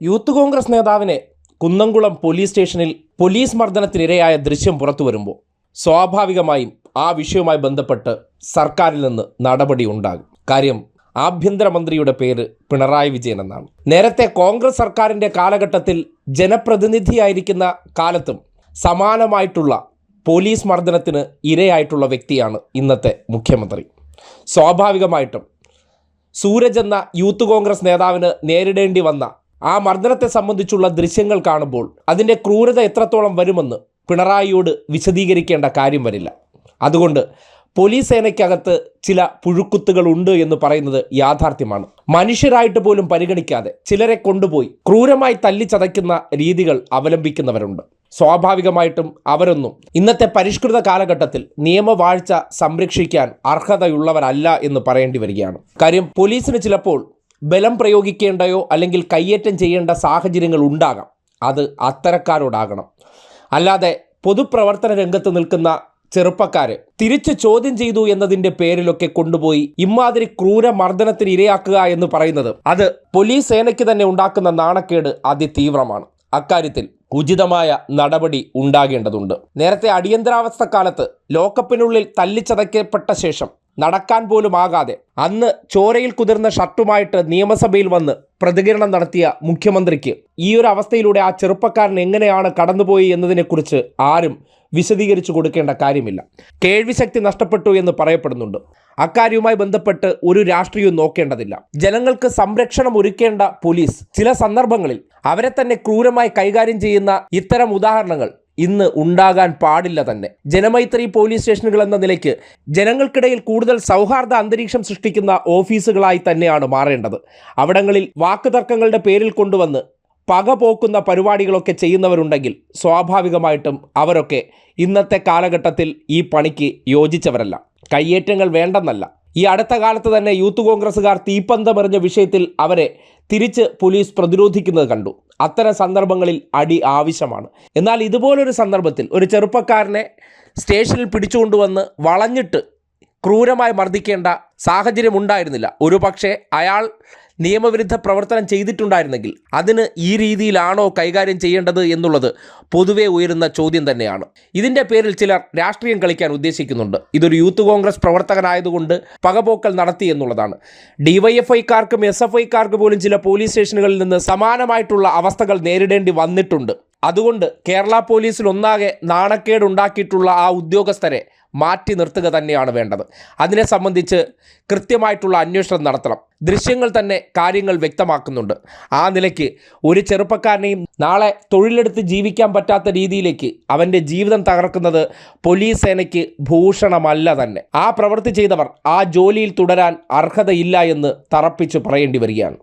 Youth Congress നേതാവിനെ Kunnamkulam police സ്റ്റേഷനിൽ police മർദ്ദനത്തിനിരയായ ദൃശ്യം പുറത്തു വരുമ്പോൾ സ്വാഭാവികമായും ആ വിഷയവുമായി ബന്ധപ്പെട്ട് സർക്കാരിൽ നിന്ന് നടപടി ഉണ്ടാകും. കാര്യം ആഭ്യന്തരമന്ത്രിയുടെ പേര് പിണറായി വിജയൻ എന്നാണ്. നേരത്തെ കോൺഗ്രസ് സർക്കാരിന്റെ കാലഘട്ടത്തിൽ ജനപ്രതിനിധിയായിരിക്കുന്ന കാലത്തും സമാനമായിട്ടുള്ള പോലീസ് മർദ്ദനത്തിന് ഇരയായിട്ടുള്ള വ്യക്തിയാണ് ഇന്നത്തെ മുഖ്യമന്ത്രി. സ്വാഭാവികമായിട്ടും സൂരജ് എന്ന യൂത്ത് കോൺഗ്രസ് നേതാവിന് നേരിടേണ്ടി വന്ന ആ മർദ്ദനത്തെ സംബന്ധിച്ചുള്ള ദൃശ്യങ്ങൾ കാണുമ്പോൾ അതിന്റെ ക്രൂരത എത്രത്തോളം വരുമെന്ന് പിണറായിയോട് വിശദീകരിക്കേണ്ട കാര്യം വരില്ല. അതുകൊണ്ട് പോലീസ് സേനയ്ക്കകത്ത് ചില പുഴുക്കുത്തുകൾ ഉണ്ട് എന്ന് പറയുന്നത് യാഥാർത്ഥ്യമാണ്. മനുഷ്യരായിട്ട് പോലും പരിഗണിക്കാതെ ചിലരെ കൊണ്ടുപോയി ക്രൂരമായി തല്ലിച്ചതയ്ക്കുന്ന രീതികൾ അവലംബിക്കുന്നവരുണ്ട്. സ്വാഭാവികമായിട്ടും അവരൊന്നും ഇന്നത്തെ പരിഷ്കൃത കാലഘട്ടത്തിൽ നിയമവാഴ്ച സംരക്ഷിക്കാൻ അർഹതയുള്ളവരല്ല എന്ന് പറയേണ്ടി വരികയാണ്. കാര്യം പോലീസിന് ചിലപ്പോൾ ബലം പ്രയോഗിക്കേണ്ടയോ അല്ലെങ്കിൽ കയ്യേറ്റം ചെയ്യേണ്ട സാഹചര്യങ്ങൾ ഉണ്ടാകാം. അത് അത്തരക്കാരോടാകണം. അല്ലാതെ പൊതുപ്രവർത്തന രംഗത്ത് നിൽക്കുന്ന ചെറുപ്പക്കാരെ തിരിച്ചു ചോദ്യം ചെയ്തു എന്നതിന്റെ പേരിലൊക്കെ കൊണ്ടുപോയി ഇമാതിരി ക്രൂര മർദ്ദനത്തിന് ഇരയാക്കുക എന്ന് പറയുന്നത് അത് പോലീസ് സേനയ്ക്ക് തന്നെ ഉണ്ടാക്കുന്ന നാണക്കേട് അതിതീവ്രമാണ്. അക്കാര്യത്തിൽ ഉചിതമായ നടപടി ഉണ്ടാകേണ്ടതുണ്ട്. നേരത്തെ അടിയന്തരാവസ്ഥ കാലത്ത് ലോക്കപ്പിനുള്ളിൽ തല്ലിച്ചതയ്ക്കപ്പെട്ട ശേഷം നടക്കാൻ പോലും ആകാതെ അന്ന് ചോരയിൽ കുതിർന്ന ഷർട്ടുമായിട്ട് നിയമസഭയിൽ വന്ന് പ്രതികരണം നടത്തിയ മുഖ്യമന്ത്രിക്ക് ഈ ഒരു അവസ്ഥയിലൂടെ ആ ചെറുപ്പക്കാരൻ എങ്ങനെയാണ് കടന്നുപോയി എന്നതിനെക്കുറിച്ച് ആരും വിശദീകരിച്ചു കൊടുക്കേണ്ട കാര്യമില്ല. കേൾവിശക്തി നഷ്ടപ്പെട്ടു എന്ന് പറയപ്പെടുന്നുണ്ട്. അക്കാര്യവുമായി ബന്ധപ്പെട്ട് ഒരു രാഷ്ട്രീയവും നോക്കേണ്ടതില്ല. ജനങ്ങൾക്ക് സംരക്ഷണം ഒരുക്കേണ്ട പോലീസ് ചില സന്ദർഭങ്ങളിൽ അവരെ തന്നെ ക്രൂരമായി കൈകാര്യം ചെയ്യുന്ന ഇത്തരം ഉദാഹരണങ്ങൾ ഇന്ന് ഉണ്ടാകാൻ പാടില്ല തന്നെ. ജനമൈത്രി പോലീസ് സ്റ്റേഷനുകൾ എന്ന നിലയ്ക്ക് ജനങ്ങൾക്കിടയിൽ കൂടുതൽ സൗഹാർദ്ദ അന്തരീക്ഷം സൃഷ്ടിക്കുന്ന ഓഫീസുകളായി തന്നെയാണ് മാറേണ്ടത്. അവിടങ്ങളിൽ വാക്കുതർക്കങ്ങളുടെ പേരിൽ കൊണ്ടുവന്ന് പക പോക്കുന്ന പരിപാടികളൊക്കെ ചെയ്യുന്നവരുണ്ടെങ്കിൽ സ്വാഭാവികമായിട്ടും അവരൊക്കെ ഇന്നത്തെ കാലഘട്ടത്തിൽ ഈ പണിക്ക് യോജിച്ചവരല്ല. കയ്യേറ്റങ്ങൾ വേണ്ടെന്നല്ല. ഈ അടുത്ത കാലത്ത് തന്നെ യൂത്ത് കോൺഗ്രസ്സുകാർ തീപ്പന്തമെറിഞ്ഞ വിഷയത്തിൽ അവരെ തിരിച്ച് പോലീസ് പ്രതിരോധിക്കുന്നത് കണ്ടു. അത്തരം സന്ദർഭങ്ങളിൽ അടി ആവശ്യമാണ്. എന്നാൽ ഇതുപോലൊരു സന്ദർഭത്തിൽ ഒരു ചെറുപ്പക്കാരനെ സ്റ്റേഷനിൽ പിടിച്ചുകൊണ്ടുവന്ന് വളഞ്ഞിട്ട് ക്രൂരമായി മർദ്ദിക്കേണ്ട സാഹചര്യം ഉണ്ടായിരുന്നില്ല ഒരു പക്ഷേ അയാൾ നിയമവിരുദ്ധ പ്രവർത്തനം ചെയ്തിട്ടുണ്ടായിരുന്നെങ്കിൽ അതിന് ഈ രീതിയിലാണോ കൈകാര്യം ചെയ്യേണ്ടത് എന്നുള്ളത് പൊതുവെ ഉയരുന്ന ചോദ്യം തന്നെയാണ്. ഇതിന്റെ പേരിൽ ചിലർ രാഷ്ട്രീയം കളിക്കാൻ ഉദ്ദേശിക്കുന്നുണ്ട്. ഇതൊരു യൂത്ത് കോൺഗ്രസ് പ്രവർത്തകനായതുകൊണ്ട് പകപോക്കൽ നടത്തി എന്നുള്ളതാണ്. ഡിവൈഎഫ്ഐക്കാർക്കും എസ് എഫ് ഐക്കാർക്ക് പോലും ചില പോലീസ് സ്റ്റേഷനുകളിൽ നിന്ന് സമാനമായിട്ടുള്ള അവസ്ഥകൾ നേരിടേണ്ടി വന്നിട്ടുണ്ട്. അതുകൊണ്ട് കേരള പോലീസിൽ ഒന്നാകെ നാണക്കേടുണ്ടാക്കിയിട്ടുള്ള ആ ഉദ്യോഗസ്ഥരെ മാറ്റി നിർത്തുക തന്നെയാണ് വേണ്ടത്. അതിനെ സംബന്ധിച്ച് കൃത്യമായിട്ടുള്ള അന്വേഷണം നടത്തണം. ദൃശ്യങ്ങൾ തന്നെ കാര്യങ്ങൾ വ്യക്തമാക്കുന്നുണ്ട്. ആ നിലയ്ക്ക് ഒരു ചെറുപ്പക്കാരനെയും നാളെ തൊഴിലെടുത്ത് ജീവിക്കാൻ പറ്റാത്ത രീതിയിലേക്ക് അവന്റെ ജീവിതം തകർക്കുന്നത് പോലീസ് സേനയ്ക്ക് ഭൂഷണമല്ല തന്നെ. ആ പ്രവൃത്തി ചെയ്തവർ ആ ജോലിയിൽ തുടരാൻ അർഹതയില്ല എന്ന് തറപ്പിച്ച് പറയേണ്ടി വരികയാണ്.